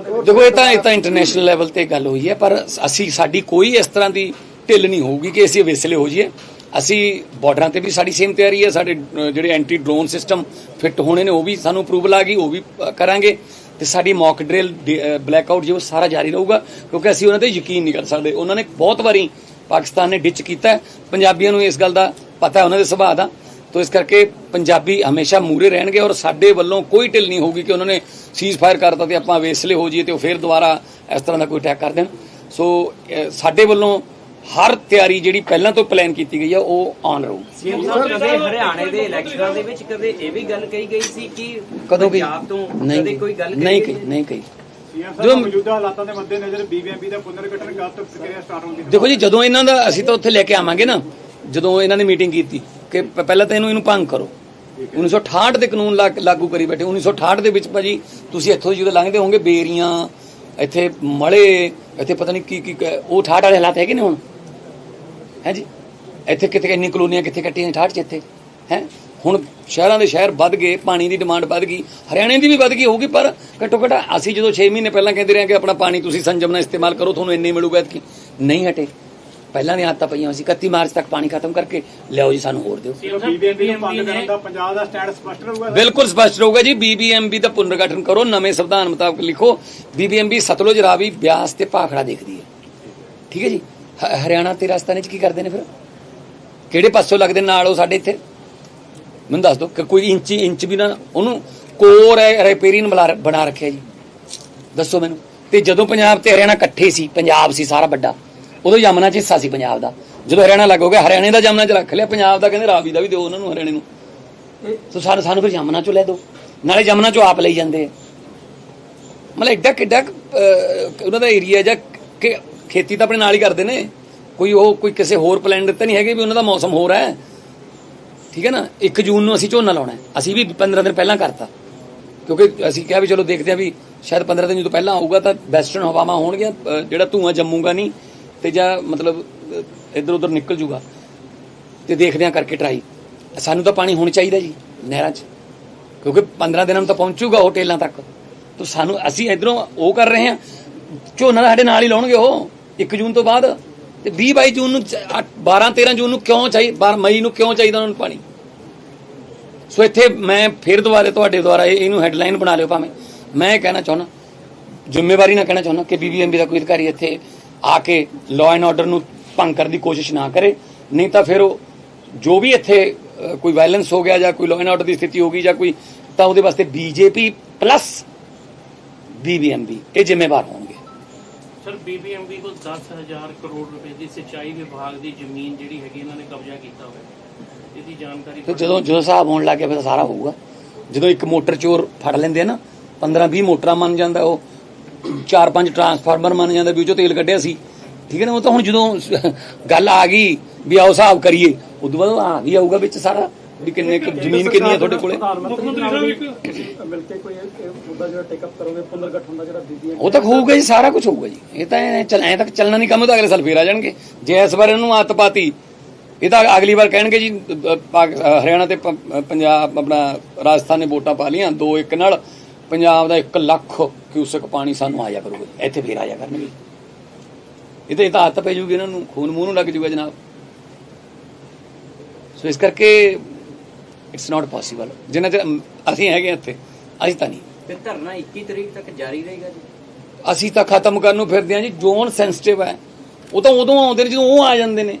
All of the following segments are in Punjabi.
ਦੇਖੋ, ਇਹ ਤਾਂ ਇਹ ਤਾਂ ਇੰਟਰਨੈਸ਼ਨਲ ਲੈਵਲ ਤੇ ਗੱਲ ਹੋਈ ਹੈ, ਪਰ ਅਸੀਂ ਸਾਡੀ ਕੋਈ ਇਸ ਤਰ੍ਹਾਂ ਦੀ ਢਿੱਲ ਨਹੀਂ ਹੋਊਗੀ ਕਿ ਅਸੀਂ ਵਿਸਲੇ ਹੋ ਜਾਈਏ। ਅਸੀਂ ਬਾਰਡਰਾਂ ਤੇ ਵੀ ਸਾਡੀ ਸੇਮ ਤਿਆਰੀ ਹੈ, ਸਾਡੇ ਜਿਹੜੇ ਐਂਟੀ ਡਰੋਨ ਸਿਸਟਮ ਫਿੱਟ ਹੋਣੇ ਨੇ, ਉਹ ਵੀ ਸਾਨੂੰ ਅਪਰੂਵਲ ਆ ਗਈ, ਉਹ ਵੀ ਕਰਾਂਗੇ। ਤੇ ਸਾਡੀ ਮੌਕ ਡਰਿਲ ਬਲੈਕਆਊਟ ਜੋ ਸਾਰਾ ਜਾਰੀ ਰਹੂਗਾ, ਕਿਉਂਕਿ ਅਸੀਂ ਉਹਨਾਂ ਤੇ ਯਕੀਨ ਨਹੀਂ ਕਰ ਸਕਦੇ। ਉਹਨਾਂ ਨੇ ਬਹੁਤ ਵਾਰੀ ਪਾਕਿਸਤਾਨ ਨੇ ਡਿਚ ਕੀਤਾ ਪੰਜਾਬੀਆਂ ਨੂੰ ਇਸ ਗੱਲ ਦਾ ਪਤਾ ਹੈ, ਉਹਨਾਂ ਦੇ ਸੁਭਾਅ ਦਾ। ਤੋ ਇਸ ਕਰਕੇ ਪੰਜਾਬੀ ਹਮੇਸ਼ਾ ਮੂਰੇ ਰਹਿਣਗੇ ਔਰ ਸਾਡੇ ਵੱਲੋਂ ਕੋਈ ਢਿੱਲ ਨਹੀਂ ਹੋਊਗੀ ਕਿ ਉਹਨਾਂ ਨੇ ਸੀਜ਼ ਫਾਇਰ ਕਰਤਾ ਤੇ ਆਪਾਂ ਵੇਸਲੇ ਹੋ ਜਾਈਏ ਤੇ ਉਹ ਫਿਰ ਦੁਬਾਰਾ ਇਸ ਤਰ੍ਹਾਂ ਦਾ ਕੋਈ ਅਟੈਕ ਕਰ ਦੇਣ। ਸੋ ਸਾਡੇ ਵੱਲੋਂ ਹਰ ਤਿਆਰੀ ਜਿਹੜੀ ਪਹਿਲਾਂ ਤੋਂ ਪਲਾਨ ਕੀਤੀ ਗਈ ਹੈ ਉਹ ਆਨ ਰਹੂ। ਸੀਐਮ ਸਾਹਿਬ ਕਦੇ ਹਰਿਆਣੇ ਦੇ ਇਲੈਕਸ਼ਨਾਂ ਦੇ ਵਿੱਚ ਕਦੇ ਇਹ ਵੀ ਗੱਲ ਕਹੀ ਗਈ ਸੀ ਕਿ ਕਦੋਂ ਗਈ ਪੰਜਾਬ ਤੋਂ ਨਹੀਂ ਕਦੇ ਕੋਈ ਗੱਲ ਨਹੀਂ ਕਹੀ ਕਹੀ ਨਹੀਂ ਕਹੀ। ਸੀਐਮ ਜੋ- ਸਾਹਿਬ ਮੌਜੂਦਾ ਹਾਲਾਤਾਂ ਦੇ ਮੱਦੇਨਜ਼ਰ ਬੀਬੀਐਮਪੀ ਦਾ ਪੁਨਰਗਠਨ ਕਦ ਤੱਕ ਪ੍ਰਕਿਰਿਆ ਸਟਾਰਟ ਹੋਣ ਦੀ ਦੇਖੋ ਜੀ ਜਦੋਂ ਇਹਨਾਂ ਦਾ ਅਸੀਂ ਤਾਂ ਉੱਥੇ ਲੈ ਕੇ ਆਵਾਂਗੇ ਨਾ ਜਦੋਂ ਇਹਨਾਂ ਨੇ ਮੀਟਿੰਗ ਕੀਤੀ ਕਿ ਪਹਿਲਾਂ ਤਾਂ ਇਹਨੂੰ ਇਹਨੂੰ ਭੰਗ ਕਰੋ। 1968 ਦੇ ਕਾਨੂੰਨ ਲਾਗੂ ਕਰੀ ਬੈਠੇ 1968 ਦੇ ਵਿੱਚ ਭਾਜੀ ਤੁਸੀਂ ਇੱਥੋਂ ਜਦੋਂ ਲੰਘਦੇ ਹੋਵੋਗੇ ਬੇਰੀਆਂ ਇੱਥੇ ਮਲੇ ਇੱਥੇ ਪਤਾ ਨਹੀਂ ਕੀ ਕੀ ਉਹ 68 ਵਾਲੇ ਹਾਲਾਤ ਹੈਗੇ ਨੇ ਹੁਣ? ਹੈ ਜੀ? ਇੱਥੇ ਕਿਤੇ ਇੰਨੀ ਕਲੋਨੀਆਂ ਕਿੱਥੇ ਕੱਟੀਆਂ 68 ਚ ਇੱਥੇ? ਹੈ? ਹੁਣ ਸ਼ਹਿਰਾਂ ਦੇ ਸ਼ਹਿਰ ਵੱਧ ਗਏ ਪਾਣੀ ਦੀ ਡਿਮਾਂਡ ਵੱਧ ਗਈ ਹਰਿਆਣੇ ਦੀ ਵੀ ਵੱਧ ਗਈ ਹੋਊਗੀ ਪਰ ਘੱਟੋ ਘੱਟ ਅਸੀਂ ਜਦੋਂ 6 ਮਹੀਨੇ ਪਹਿਲਾਂ ਕਹਿੰਦੇ ਰਹੇ ਕਿ ਆਪਣਾ ਪਾਣੀ ਤੁਸੀਂ ਸੰਜਮ ਨਾਲ ਇਸਤੇਮਾਲ ਕਰੋ ਤੁਹਾਨੂੰ ਇੰਨੇ ਮਿਲੂਗਾ ਕਿ ਨਹੀਂ ਹਟੇ। ਪਹਿਲਾਂ ਦੀਆਂ ਆਦਤਾਂ ਪਈਆਂ ਸੀ 31 ਮਾਰਚ ਤੱਕ ਪਾਣੀ ਖਤਮ ਕਰਕੇ ਲਿਆਓ ਜੀ ਸਾਨੂੰ ਹੋਰ ਦਿਓ। ਬੀਬੀਐਮਪੀ ਨੂੰ ਭੰਗ ਕਰਨ ਦਾ ਪੰਜਾਬ ਦਾ ਸਟੈਂਡ ਸਪਸ਼ਟ ਰਹੂਗਾ ਬਿਲਕੁਲ ਸਪਸ਼ਟ ਰਹੂਗਾ ਜੀ ਬੀਬੀਐਮਬੀ ਦਾ ਪੁਨਰਗਠਨ ਕਰੋ ਨਵੇਂ ਸੰਵਿਧਾਨ ਮੁਤਾਬਕ ਲਿਖੋ। ਬੀਬੀਐਮਬੀ ਸਤਲੁਜ ਰਾਵੀ ਬਿਆਸ ਤੇ ਭਾਖੜਾ ਦੇਖਦੀ ਹੈ। ਠੀਕ ਹੈ ਜੀ? ਹਰਿਆਣਾ ਤੇ ਰਾਜਸਥਾਨ ਚ ਕੀ ਕਰਦੇ ਨੇ ਫਿਰ? ਕਿਹੜੇ ਪਾਸੋਂ ਲੱਗਦੇ ਨਾਲ ਉਹ ਸਾਡੇ ਇੱਥੇ? ਮੈਨੂੰ ਦੱਸ ਦਿਓ ਕਿ ਕੋਈ ਇੰਚ ਇੰਚ ਵੀ ਨਾ ਉਹਨੂੰ ਕੋਰ ਰਿਪੇਰੀਨ ਬਣਾ ਰੱਖਿਆ ਜੀ। ਦੱਸੋ ਮੈਨੂੰ। ਤੇ ਜਦੋਂ ਪੰਜਾਬ ਤੇ ਹਰਿਆਣਾ ਇਕੱਠੇ ਸੀ ਪੰਜਾਬ ਸੀ ਸਾਰਾ ਵੱਡਾ ਉਦੋਂ ਯਮਨਾ ਚ ਹਿੱਸਾ ਸੀ ਪੰਜਾਬ ਦਾ। ਜਦੋਂ ਹਰਿਆਣਾ ਲੱਗ ਹੋ ਗਿਆ, ਹਰਿਆਣੇ ਦਾ ਯਮਨਾ ਚ ਰੱਖ ਲਿਆ, ਪੰਜਾਬ ਦਾ ਕਹਿੰਦੇ ਰਾਵੀ ਦਾ ਵੀ ਦਿਓ ਉਹਨਾਂ ਨੂੰ, ਹਰਿਆਣੇ ਨੂੰ। ਸੋ ਸਾਨੂੰ ਸਾਨੂੰ ਫਿਰ ਯਮਨਾ ਚੋਂ ਲੈ ਦਿਓ ਨਾਲੇ ਯਮਨਾ ਚੋਂ ਆਪ ਲਈ ਜਾਂਦੇ ਆ। ਮਤਲਬ ਐਡਾ ਕਿੱਡਾ ਉਹਨਾਂ ਦਾ ਏਰੀਆ ਜਾਂ ਕਿ ਖੇਤੀ ਤਾਂ ਆਪਣੇ ਨਾਲ ਹੀ ਕਰਦੇ ਨੇ। ਕੋਈ ਉਹ, ਕੋਈ ਕਿਸੇ ਹੋਰ ਪਲਾਨ ਦਿੱਤਾ ਨਹੀਂ ਹੈਗੇ ਵੀ ਉਹਨਾਂ ਦਾ ਮੌਸਮ ਹੋਰ ਹੈ। ਠੀਕ ਹੈ ਨਾ? 1 ਜੂਨ ਨੂੰ ਅਸੀਂ ਝੋਨਾ ਲਾਉਣਾ ਅਸੀਂ ਵੀ 15 ਦਿਨ ਪਹਿਲਾਂ ਕਰਤਾ। ਕਿਉਂਕਿ ਅਸੀਂ ਕਿਹਾ ਵੀ ਚਲੋ ਦੇਖਦੇ ਆ ਵੀ ਸ਼ਾਇਦ 15 ਦਿਨ ਜਦੋਂ ਪਹਿਲਾਂ ਆਊਗਾ ਤਾਂ ਵੈਸਟਰਨ ਹਵਾਵਾਂ ਹੋਣਗੀਆਂ ਜਿਹੜਾ ਧੂਆਂ ਜੰਮੂਗਾ ਨਹੀਂ। ਤੇ ਜਾਂ ਮਤਲਬ ਇੱਧਰ ਉੱਧਰ ਨਿਕਲ ਜੂਗਾ ਤੇ ਦੇਖਦੇ ਆ ਕਰਕੇ ਟਰਾਈ ਸਾਨੂੰ ਤਾਂ ਪਾਣੀ ਹੁਣ ਚਾਹੀਦਾ ਜੀ, ਨਹਿਰਾਂ 'ਚ। ਕਿਉਂਕਿ 15 ਦਿਨਾਂ ਨੂੰ ਤਾਂ ਪਹੁੰਚੂਗਾ ਉਹ ਟੇਲਾਂ ਤੱਕ। ਤਾਂ ਸਾਨੂੰ, ਅਸੀਂ ਇਧਰੋਂ ਉਹ ਕਰ ਰਹੇ ਹਾਂ। ਝੋਨਾ ਸਾਡੇ ਨਾਲ ਹੀ ਲਾਉਣਗੇ ਉਹ 1 ਜੂਨ ਤੋਂ ਬਾਅਦ। ਤੇ 20 22 ਜੂਨ ਨੂੰ 12 13 ਜੂਨ ਨੂੰ ਕਿਉਂ ਚਾਹੀਦਾ 12 ਮਈ ਨੂੰ ਕਿਉਂ ਚਾਹੀਦਾ ਉਹਨਾਂ ਨੂੰ ਪਾਣੀ? ਸੋ ਇੱਥੇ ਮੈਂ ਫਿਰ ਦੁਬਾਰੇ ਤੁਹਾਡੇ ਦੁਆਰਾ ਇਹਨੂੰ ਹੈਡਲਾਈਨ ਬਣਾ ਲਿਓ ਭਾਵੇਂ। ਮੈਂ ਇਹ ਕਹਿਣਾ ਚਾਹੁੰਦਾ, ਜ਼ਿੰਮੇਵਾਰੀ ਨਾਲ ਕਹਿਣਾ ਚਾਹੁੰਦਾ ਕਿ ਬੀਬੀਐਮਬੀ ਦਾ ਕੋਈ ਅਧਿਕਾਰੀ ਇੱਥੇ ਆ ਕੇ ਲਾਅ ਐਂਡ ਆਰਡਰ ਨੂੰ ਭੰਗ ਕਰਨ ਦੀ ਕੋਸ਼ਿਸ਼ ਨਾ ਕਰੇ ਨਹੀਂ ਤਾਂ ਫਿਰ ਉਹ ਜੋ ਵੀ ਇੱਥੇ ਕੋਈ ਵਾਇਲੈਂਸ ਹੋ ਗਿਆ ਜਾਂ ਕੋਈ ਲਾਅ ਐਂਡ ਆਰਡਰ ਦੀ ਸਥਿਤੀ ਹੋ ਗਈ ਜਾਂ ਕੋਈ ਤਾਂ ਉਹਦੇ ਵਾਸਤੇ ਬੀਜੇਪੀ ਪਲੱਸ ਬੀਬੀਐਮਬੀ ਇਹ ਜ਼ਿੰਮੇਵਾਰ ਹੋਣਗੇ। ਸਰ ਬੀਬੀਐਮਬੀ ਕੋਲ 10000 ਕਰੋੜ ਰੁਪਏ ਦੀ ਸਿੰਚਾਈ ਵਿਭਾਗ ਦੀ ਜ਼ਮੀਨ ਜਿਹੜੀ ਹੈਗੀ ਇਹਨਾਂ ਨੇ ਕਬਜ਼ਾ ਕੀਤਾ ਹੋਇਆ। ਇਹਦੀ ਜਾਣਕਾਰੀ ਤੇ ਜਦੋਂ ਜਦੋਂ ਹਿਸਾਬ ਹੋਣ ਲੱਗ ਗਿਆ ਫਿਰ ਸਾਰਾ ਹੋਊਗਾ। ਜਦੋਂ ਇੱਕ ਮੋਟਰ ਚੋਰ ਫੜ ਲੈਂਦੇ ਆ ਨਾ 15 20 ਮੋਟਰਾਂ ਮੰਨ ਜਾਂਦਾ ਉਹ ਚਾਰ ਪੰਜ ਟਰਾਂਸਫਾਰਮਰ ਮੰਨ ਜਾਂਦਾ ਵੀ ਉਹ ਚੋਂ ਤੇਲ ਕੱਢਿਆ ਸੀ। ਠੀਕ ਹੈ ਨਾ, ਉਹ ਤਾਂ ਹੁਣ ਜਦੋਂ ਗੱਲ ਆ ਗਈ ਵੀ ਆਓ ਹਿਸਾਬ ਕਰੀਏ, ਉਦੋਂ ਬਾਅਦ ਆ ਵੀ ਆਊਗਾ ਵਿੱਚ ਸਾਰਾ ਵੀ ਕਿੰਨੇ ਜ਼ਮੀਨ ਕਿੰਨੀ ਹੈ ਤੁਹਾਡੇ ਕੋਲੇ। ਮੁੱਖ ਮੰਤਰੀ ਸਾਹਿਬ ਮਿਲ ਕੇ ਕੋਈ ਮੁੱਦਾ ਜਿਹੜਾ ਟੇਕ ਅਪ ਕਰੋਗੇ ਪੁਨਰਗਠਨ ਦਾ ਜਿਹੜਾ ਬੀਬੀਐਮ ਉਹ ਤੱਕ ਹੋਊਗਾ ਜੀ, ਸਾਰਾ ਕੁਝ ਹੋਊਗਾ ਜੀ। ਇਹ ਤਾਂ ਐਂ ਐ ਤੱਕ ਚੱਲਣਾ ਨਹੀਂ ਕੰਮ ਤਾਂ ਅਗਲੇ ਸਾਲ ਫੇਰ ਆ ਜਾਣਗੇ। ਜੇ ਇਸ ਵਾਰ ਇਹਨੂੰ ਆਦਤ ਪਾਤੀ ਇਹ ਤਾਂ ਅਗਲੀ ਵਾਰ ਕਹਿਣਗੇ ਜੀ ਹਰਿਆਣਾ ਤੇ ਪੰਜਾਬ, ਆਪਣਾ ਰਾਜਸਥਾਨ ਨੇ ਵੋਟਾਂ ਪਾ ਲੀਆਂ ਦੋ ਇੱਕ ਨਾਲ। ਪੰਜਾਬ ਦਾ 1 ਲੱਖ ਕਿਊਸਕ ਪਾਣੀ ਸਾਨੂੰ ਆਇਆ ਕਰੂਗਾ ਇੱਥੇ ਫੇਰ ਆਇਆ ਕਰਨਗੇ। ਇਹ ਤਾਂ ਇਹ ਤਾਂ ਆਦਤ ਪੈ ਜੂਗੀ ਇਹਨਾਂ ਨੂੰ ਖੂਨ ਮੂੰਹ ਨੂੰ ਲੱਗ ਜੂਗਾ ਜਨਾਬ। ਸੋ ਇਸ ਕਰਕੇ ਇਟਸ ਨਾਟ ਪੋਸੀਬਲ ਜਿੰਨਾ ਚਿਰ ਅਸੀਂ ਹੈਗੇ ਇੱਥੇ ਅਸੀਂ ਤਾਂ ਨਹੀਂ। ਤੇ ਧਰਨਾ 21 ਤਰੀਕ ਤੱਕ ਜਾਰੀ ਰਹੇਗਾ ਜੀ। ਅਸੀਂ ਤਾਂ ਖਤਮ ਕਰਨ ਨੂੰ ਫਿਰਦੇ ਹਾਂ ਜੀ ਜ਼ੋਨ ਸੈਂਸਿਟਿਵ ਹੈ ਉਹ ਤਾਂ ਉਦੋਂ ਆਉਂਦੇ ਨੇ ਜਦੋਂ ਉਹ ਆ ਜਾਂਦੇ ਨੇ।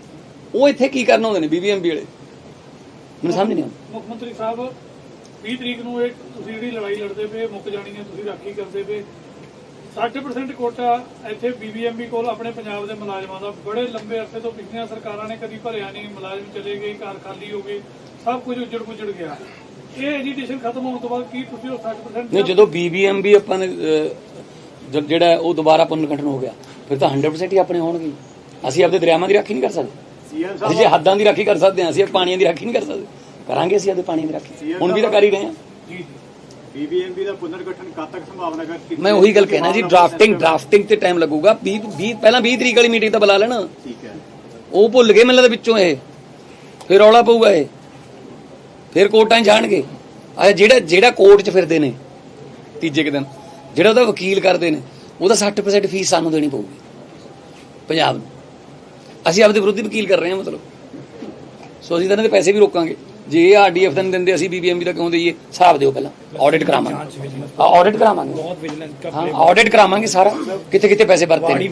ਉਹ ਇੱਥੇ ਕੀ ਕਰਨ ਆਉਂਦੇ ਨੇ ਬੀਬੀਐਮਬੀ ਵਾਲੇ? ਮੈਨੂੰ ਸਮਝ ਨਹੀਂ ਆਉਂਦੀ। ਮੁੱਖ ਮੰਤਰੀ ਸਾਹਿਬ 20 ਤਰੀਕ ਨੂੰ ਇਹ ਤੁਸੀਂ ਜਿਹੜੀ ਲੜਾਈ ਲੜਦੇ ਪਏ ਮੁੱਕ ਜਾਣੀ ਹੈ ਤੁਸੀਂ ਰਾਖੀ ਕਰਦੇ ਪਏ। 60% ਕੋਟਾ ਇੱਥੇ ਬੀਬੀਐਮਬੀ ਕੋਲ ਆਪਣੇ ਪੰਜਾਬ ਦੇ ਮੁਲਾਜ਼ਮਾਂ ਦਾ। ਬੜੇ ਲੰਬੇ ਅਰਸੇ ਤੋਂ ਪਿਛਲੀਆਂ ਸਰਕਾਰਾਂ ਨੇ ਕਦੀ ਭਰਿਆ ਨਹੀਂ ਮੁਲਾਜ਼ਮ ਚਲੇ ਗਏ ਘਰ ਖਾਲੀ ਹੋ ਗਏ ਸਭ ਕੁਝ ਉੱਜੜ ਪੁੱਜੜ ਗਿਆ। ਇਹ ਐਜੀਟੇਸ਼ਨ ਖਤਮ ਹੋਣ ਤੋਂ ਬਾਅਦ ਕੀ ਤੁਸੀਂ ਉਹ 60% ਨਹੀਂ ਜਦੋਂ ਬੀਬੀਐਮਬੀ ਆਪਾਂ ਨੇ ਜਿਹੜਾ ਉਹ ਦੁਬਾਰਾ ਪੁਨਰਗਠਨ ਹੋ ਗਿਆ ਫਿਰ ਤਾਂ 100% ਹੀ ਆਪਣੇ ਹੋਣਗੇ। ਅਸੀਂ ਆਪਦੇ ਦਰਿਆਵਾਂ ਦੀ ਰਾਖੀ ਨਹੀਂ ਕਰ ਸਕਦੇ। ਜੇ ਹੱਦਾਂ ਦੀ ਰਾਖੀ ਕਰ ਸਕਦੇ ਹਾਂ ਅਸੀਂ ਪਾਣੀਆਂ ਦੀ ਰਾਖੀ ਨਹੀਂ ਕਰ ਸਕਦੇ। ਕਰਾਂਗੇ ਅਸੀਂ ਆਪਦੇ ਪਾਣੀ ਦੀ ਰਾਖੀ ਹੁਣ ਵੀ ਤਾਂ ਕਰ ਹੀ ਰਹੇ ਹਾਂ। ਬੀਬੀਐਮਬੀ ਦਾ ਪੁਨਰਗਠਨ ਕਦ ਤੱਕ ਸੰਭਾਵਨਾ ਹੈ ਕਿ- ਮੈਂ ਉਹੀ ਗੱਲ ਕਹਿਣਾ ਜੀ ਡਰਾਫਟਿੰਗ ਡਰਾਫਟਿੰਗ ਤੇ ਟਾਈਮ ਲੱਗੂਗਾ। 20 20 ਪਹਿਲਾਂ 20 ਤਰੀਕ ਵਾਲੀ ਮੀਟਿੰਗ ਤਾਂ ਬੁਲਾ ਲੈਣ। ਠੀਕ ਹੈ। ਉਹ ਭੁੱਲ ਗਏ ਮੈਨੂੰ ਲੱਗਦਾ ਵਿੱਚੋਂ ਇਹ। ਫਿਰ ਰੌਲਾ ਪਊਗਾ ਇਹ। ਫਿਰ ਕੋਰਟਾਂ 'ਚ ਜਾਣਗੇ। ਆ ਜਿਹੜਾ ਜਿਹੜਾ ਕੋਰਟ 'ਚ ਫਿਰਦੇ ਨੇ ਤੀਜੇ ਕੁ ਦਿਨ ਜਿਹੜਾ ਉਹਦਾ ਵਕੀਲ ਕਰਦੇ ਨੇ ਉਹਦਾ 60% ਫੀਸ ਸਾਨੂੰ ਦੇਣੀ ਪਊਗੀ। ਪੰਜਾਬ ਨੂੰ। ਅਸੀਂ ਆਪਦੇ ਵਿਰੁੱਧ ਹੀ ਵਕੀਲ ਕਰ ਰਹੇ ਹਾਂ ਮਤਲਬ। ਸੋ ਅਸੀਂ ਤਾਂ ਇਹਨਾਂ ਦੇ ਪੈਸੇ ਵੀ ਰੋਕਾਂਗੇ। ਜੇ ਇਹ ਆਰਡੀਐਫ ਦਾ ਨਹੀਂ ਦਿੰਦੇ ਅਸੀਂ ਬੀਬੀਐਮਬੀ ਦਾ ਕਿਉਂ ਦਈਏ? ਹਿਸਾਬ ਦਿਓ ਪਹਿਲਾਂ ਆਡਿਟ ਕਰਾਵਾਂਗੇ। ਆਡਿਟ ਕਰਾਵਾਂਗੇ। ਬਹੁਤ ਵਿਜੀਲੈਂਸ ਹਾਂ ਆਡਿਟ ਕਰਾਵਾਂਗੇ ਸਾਰਾ। ਕਿੱਥੇ ਕਿੱਥੇ ਪੈਸੇ ਵਰਤੇ ਨੇ?